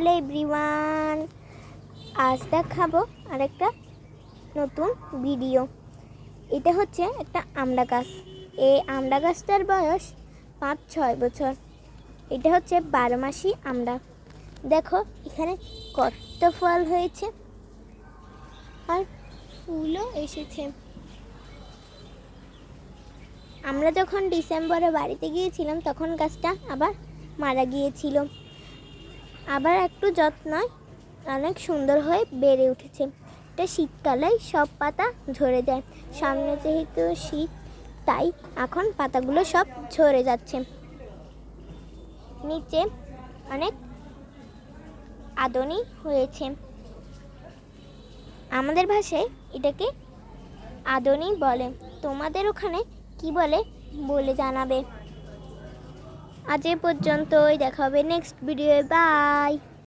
Hello everyone, আজ দেখাবো আরেকটা নতুন ভিডিও। এটা হচ্ছে একটা আমড়া গাছ। এই আমড়া গাছটার বয়স পাঁচ, ছয় বছর। এটা হচ্ছে বারো মাসি আমড়া। দেখো, এখানে কত ফল হয়েছে। আর ফুলও এসেছে। আমরা যখন ডিসেম্বরে বাড়িতে গিয়েছিলাম, তখন গাছটা আবার মারা গিয়েছিল। আবার একটু যত্নয়, অনেক সুন্দর হয়ে বেড়ে উঠেছে। এটা শীতকালে সব পাতা ঝরে যায়। সামনে যেহেতু শীত, তাই এখন পাতাগুলো সব ঝরে যাচ্ছে। নিচে অনেক আদনি হয়েছে। আমাদের ভাষায় এটাকে আদনি বলে। তোমাদের ওখানে কি বলে বলে জানাবে। আজ এ পর্যন্তই দেখা হবে নেক্সট ভিডিও বাই